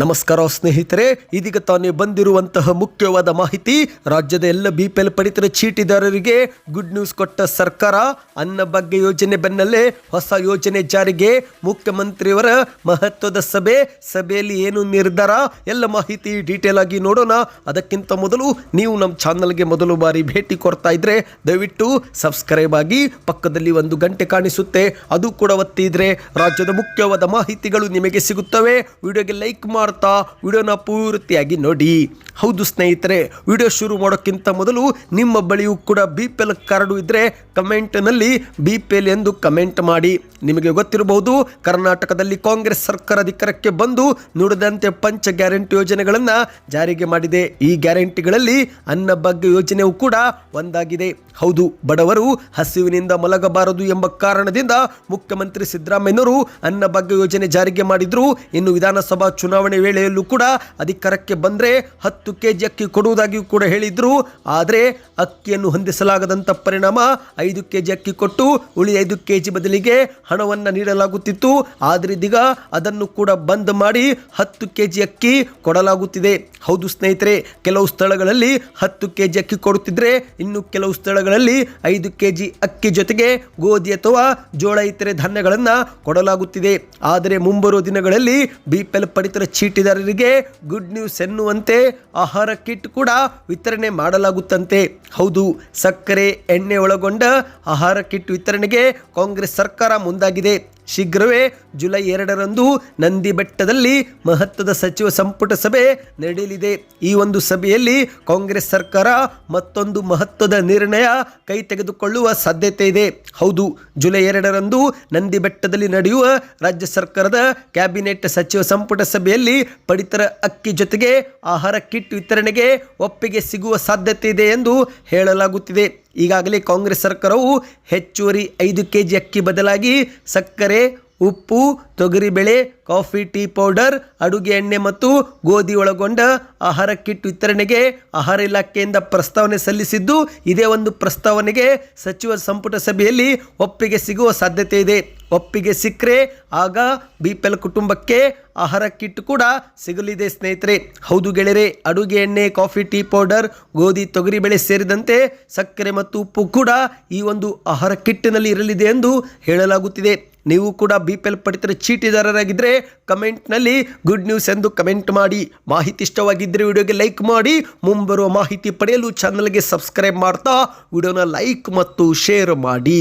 ನಮಸ್ಕಾರ ಸ್ನೇಹಿತರೆ, ಇದೀಗ ತಾನೇ ಬಂದಿರುವಂತಹ ಮುಖ್ಯವಾದ ಮಾಹಿತಿ, ರಾಜ್ಯದ ಎಲ್ಲ ಬಿ ಪಿ ಎಲ್ ಪಡಿತರ ಚೀಟಿದಾರರಿಗೆ ಗುಡ್ ನ್ಯೂಸ್ ಕೊಟ್ಟ ಸರ್ಕಾರ, ಅನ್ನ ಬಗ್ಗೆ ಯೋಜನೆ ಬೆನ್ನಲ್ಲೇ ಹೊಸ ಯೋಜನೆ ಜಾರಿಗೆ ಮುಖ್ಯಮಂತ್ರಿಯವರ ಮಹತ್ವದ ಸಭೆ, ಸಭೆಯಲ್ಲಿ ಏನು ನಿರ್ಧಾರ, ಎಲ್ಲ ಮಾಹಿತಿ ಡೀಟೇಲ್ ಆಗಿ ನೋಡೋಣ. ಅದಕ್ಕಿಂತ ಮೊದಲು ನೀವು ನಮ್ಮ ಚಾನಲ್ಗೆ ಮೊದಲು ಬಾರಿ ಭೇಟಿ ಕೊಡ್ತಾ ಇದ್ರೆ, ದಯವಿಟ್ಟು ಸಬ್ಸ್ಕ್ರೈಬ್ ಆಗಿ ಪಕ್ಕದಲ್ಲಿ ಒಂದು ಗಂಟೆ ಕಾಣಿಸುತ್ತೆ, ಅದು ಕೂಡ ಒತ್ತಿದ್ರೆ ರಾಜ್ಯದ ಮುಖ್ಯವಾದ ಮಾಹಿತಿಗಳು ನಿಮಗೆ ಸಿಗುತ್ತವೆ. ವಿಡಿಯೋಗೆ ಲೈಕ್ ಮಾಡ್ತಾ ವಿಡಿಯೋನ ಪೂರ್ತಿಯಾಗಿ ನೋಡಿ. ಹೌದು ಸ್ನೇಹಿತರೆ, ವಿಡಿಯೋ ಶುರು ಮಾಡೋಕ್ಕಿಂತ ಮೊದಲು ನಿಮ್ಮ ಬಳಿಯೂ ಕೂಡ ಬಿ ಪಿ ಎಲ್ ಕಾರ್ಡು ಇದ್ದರೆ ಕಮೆಂಟ್ನಲ್ಲಿ ಬಿ ಪಿ ಎಲ್ ಎಂದು ಕಮೆಂಟ್ ಮಾಡಿ. ನಿಮಗೆ ಗೊತ್ತಿರಬಹುದು, ಕರ್ನಾಟಕದಲ್ಲಿ ಕಾಂಗ್ರೆಸ್ ಸರ್ಕಾರ ಅಧಿಕಾರಕ್ಕೆ ಬಂದು ನುಡಿದಂತೆ ಪಂಚ ಗ್ಯಾರಂಟಿ ಯೋಜನೆಗಳನ್ನು ಜಾರಿಗೆ ಮಾಡಿದೆ. ಈ ಗ್ಯಾರಂಟಿಗಳಲ್ಲಿ ಅನ್ನ ಭಾಗ್ಯ ಯೋಜನೆಯೂ ಕೂಡ ಒಂದಾಗಿದೆ. ಹೌದು, ಬಡವರು ಹಸಿವಿನಿಂದ ಮಲಗಬಾರದು ಎಂಬ ಕಾರಣದಿಂದ ಮುಖ್ಯಮಂತ್ರಿ ಸಿದ್ದರಾಮಯ್ಯನವರು ಅನ್ನ ಭಾಗ್ಯ ಯೋಜನೆ ಜಾರಿಗೆ ಮಾಡಿದ್ರು. ಇನ್ನು ವಿಧಾನಸಭಾ ಚುನಾವಣೆ ವೇಳೆಯಲ್ಲೂ ಕೂಡ ಅಧಿಕಾರಕ್ಕೆ ಬಂದರೆ ಹತ್ತು ಕೆ ಜಿ ಅಕ್ಕಿ ಕೊಡುವುದಾಗಿಯೂ ಕೂಡ ಹೇಳಿದ್ರು. ಆದರೆ ಅಕ್ಕಿಯನ್ನು ಹೊಂದಿಸಲಾಗದಂಥ ಪರಿಣಾಮ ಐದು ಕೆ ಜಿ ಅಕ್ಕಿ ಕೊಟ್ಟು ಉಳಿ ಐದು ಕೆ ಜಿ ಬದಲಿಗೆ ಹಣವನ್ನು ನೀಡಲಾಗುತ್ತಿತ್ತು. ಆದರೆ ಇದೀಗ ಅದನ್ನು ಕೂಡ ಬಂದ್ ಮಾಡಿ ಹತ್ತು ಕೆ ಜಿ ಅಕ್ಕಿ ಕೊಡಲಾಗುತ್ತಿದೆ. ಹೌದು ಸ್ನೇಹಿತರೆ, ಕೆಲವು ಸ್ಥಳಗಳಲ್ಲಿ ಹತ್ತು ಕೆ ಜಿ ಅಕ್ಕಿ ಕೊಡುತ್ತಿದ್ರೆ ಇನ್ನು ಕೆಲವು ಸ್ಥಳಗಳಲ್ಲಿ ಐದು ಕೆ ಜಿ ಅಕ್ಕಿ ಜೊತೆಗೆ ಗೋಧಿ ಅಥವಾ ಜೋಳ, ಇತರೆ ಧಾನ್ಯಗಳನ್ನು ಕೊಡಲಾಗುತ್ತಿದೆ. ಆದರೆ ಮುಂಬರುವ ದಿನಗಳಲ್ಲಿ ಬಿ ಪಿ ಎಲ್ ಚೀಟಿದಾರರಿಗೆ ಗುಡ್ ನ್ಯೂಸ್ ಎನ್ನುವಂತೆ ಆಹಾರ ಕಿಟ್ ಕೂಡ ವಿತರಣೆ ಮಾಡಲಾಗುತ್ತಂತೆ. ಹೌದು, ಸಕ್ಕರೆ ಎಣ್ಣೆ ಒಳಗೊಂಡ ಆಹಾರ ಕಿಟ್ ವಿತರಣೆಗೆ ಕಾಂಗ್ರೆಸ್ ಸರ್ಕಾರ ಮುಂದಾಗಿದೆ. ಶೀಘ್ರವೇ ಜುಲೈ ಎರಡರಂದು ನಂದಿ ಬೆಟ್ಟದಲ್ಲಿ ಮಹತ್ವದ ಸಚಿವ ಸಂಪುಟ ಸಭೆ ನಡೆಯಲಿದೆ. ಈ ಒಂದು ಸಭೆಯಲ್ಲಿ ಕಾಂಗ್ರೆಸ್ ಸರ್ಕಾರ ಮತ್ತೊಂದು ಮಹತ್ವದ ನಿರ್ಣಯ ಕೈ ತೆಗೆದುಕೊಳ್ಳುವ ಸಾಧ್ಯತೆ ಇದೆ. ಹೌದು, ಜುಲೈ ಎರಡರಂದು ನಂದಿ ಬೆಟ್ಟದಲ್ಲಿ ನಡೆಯುವ ರಾಜ್ಯ ಸರ್ಕಾರದ ಕ್ಯಾಬಿನೆಟ್ ಸಚಿವ ಸಂಪುಟ ಸಭೆಯಲ್ಲಿ ಪಡಿತರ ಅಕ್ಕಿ ಜೊತೆಗೆ ಆಹಾರ ಕಿಟ್ ವಿತರಣೆಗೆ ಒಪ್ಪಿಗೆ ಸಿಗುವ ಸಾಧ್ಯತೆ ಇದೆ ಎಂದು ಹೇಳಲಾಗುತ್ತಿದೆ. ಈಗಾಗಲೇ ಕಾಂಗ್ರೆಸ್ ಸರ್ಕಾರವು ಹೆಚ್ಚುವರಿ ಐದು ಕೆ ಜಿ ಅಕ್ಕಿ ಬದಲಾಗಿ ಸಕ್ಕರೆ, ಉಪ್ಪು, ತೊಗರಿಬೇಳೆ, ಕಾಫಿ, ಟೀ ಪೌಡರ್, ಅಡುಗೆ ಎಣ್ಣೆ ಮತ್ತು ಗೋಧಿ ಒಳಗೊಂಡ ಆಹಾರ ಕಿಟ್ ವಿತರಣೆಗೆ ಆಹಾರ ಇಲಾಖೆಯಿಂದ ಪ್ರಸ್ತಾವನೆ ಸಲ್ಲಿಸಿದ್ದು, ಇದೇ ಒಂದು ಪ್ರಸ್ತಾವನೆಗೆ ಸಚಿವ ಸಂಪುಟ ಸಭೆಯಲ್ಲಿ ಒಪ್ಪಿಗೆ ಸಿಗುವ ಸಾಧ್ಯತೆ ಇದೆ. ಒಪ್ಪಿಗೆ ಸಿಕ್ಕರೆ ಆಗ ಬಿ ಪಿ ಎಲ್ ಕುಟುಂಬಕ್ಕೆ ಆಹಾರ ಕಿಟ್ ಕೂಡ ಸಿಗಲಿದೆ ಸ್ನೇಹಿತರೆ. ಹೌದು ಗೆಳೆಯರೆ, ಅಡುಗೆ ಎಣ್ಣೆ, ಕಾಫಿ, ಟೀ ಪೌಡರ್, ಗೋಧಿ ತೊಗರಿಬೇಳೆ ಸೇರಿದಂತೆ ಸಕ್ಕರೆ ಮತ್ತು ಉಪ್ಪು ಕೂಡ ಈ ಒಂದು ಆಹಾರ ಕಿಟ್ಟಿನಲ್ಲಿ ಇರಲಿದೆ ಎಂದು ಹೇಳಲಾಗುತ್ತಿದೆ. ನೀವು ಕೂಡ ಬಿ ಪಿ ಎಲ್ ಪಡಿತರ ಚೀಟಿದಾರರಾಗಿದ್ದರೆ ಕಮೆಂಟ್ನಲ್ಲಿ ಗುಡ್ ನ್ಯೂಸ್ ಎಂದು ಕಮೆಂಟ್ ಮಾಡಿ. ಮಾಹಿತಿ ಇಷ್ಟವಾಗಿದ್ದರೆ ವಿಡಿಯೋಗೆ ಲೈಕ್ ಮಾಡಿ. ಮುಂಬರುವ ಮಾಹಿತಿ ಪಡೆಯಲು ಚಾನಲ್ಗೆ ಸಬ್ಸ್ಕ್ರೈಬ್ ಮಾಡ್ತಾ, ವಿಡಿಯೋನ ಲೈಕ್ ಮತ್ತು ಶೇರ್ ಮಾಡಿ.